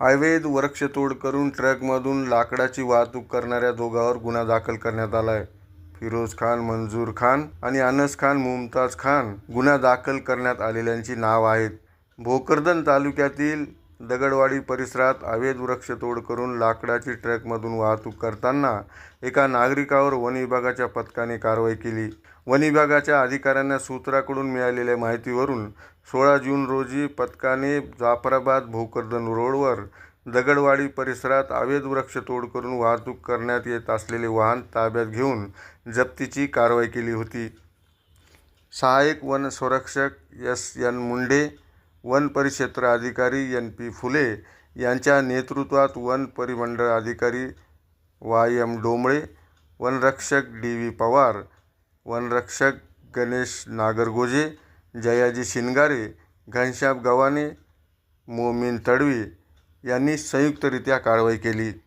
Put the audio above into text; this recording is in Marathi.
अवैध वृक्षतोड करून ट्रकमधून लाकडाची वाहतूक करणाऱ्या दोघांवर गुन्हा दाखल करण्यात आलाय. फिरोज खान मंजूर खान आणि अनस खान मुमताज खान गुन्हा दाखल करण्यात आलेल्यांची नाव आहेत. भोकरदन तालुक्यातील दगडवाडी परिसरात अवैध वृक्षतोड करून लाकडाची ट्रकमधून वाहतूक करताना एका नागरिकावर वन विभागाच्या पथकाने कारवाई केली. वन विभागाच्या अधिकाऱ्यांना सूत्राकडून मिळालेल्या माहितीवरून सोळा जून रोजी पथकाने जाफराबाद भोकरदन रोडवर दगडवाडी परिसरात अवैध वृक्षतोड करून वाहतूक करण्यात येत असलेले वाहन ताब्यात घेऊन जप्तीची कारवाई केली होती. सहाय्यक वन संरक्षक एस एन मुंडे वन परिक्षेत्र अधिकारी एन पी फुले यांच्या नेतृत्वात वन परिमंडळ अधिकारी वाय एम डोंबळे वनरक्षक डी व्ही पवार वनरक्षक गणेश नागरगोजे जयाजी शिनगारे घनश्याम गव्हाणे मोमीन तडवी यांनी संयुक्तरित्या कारवाई केली.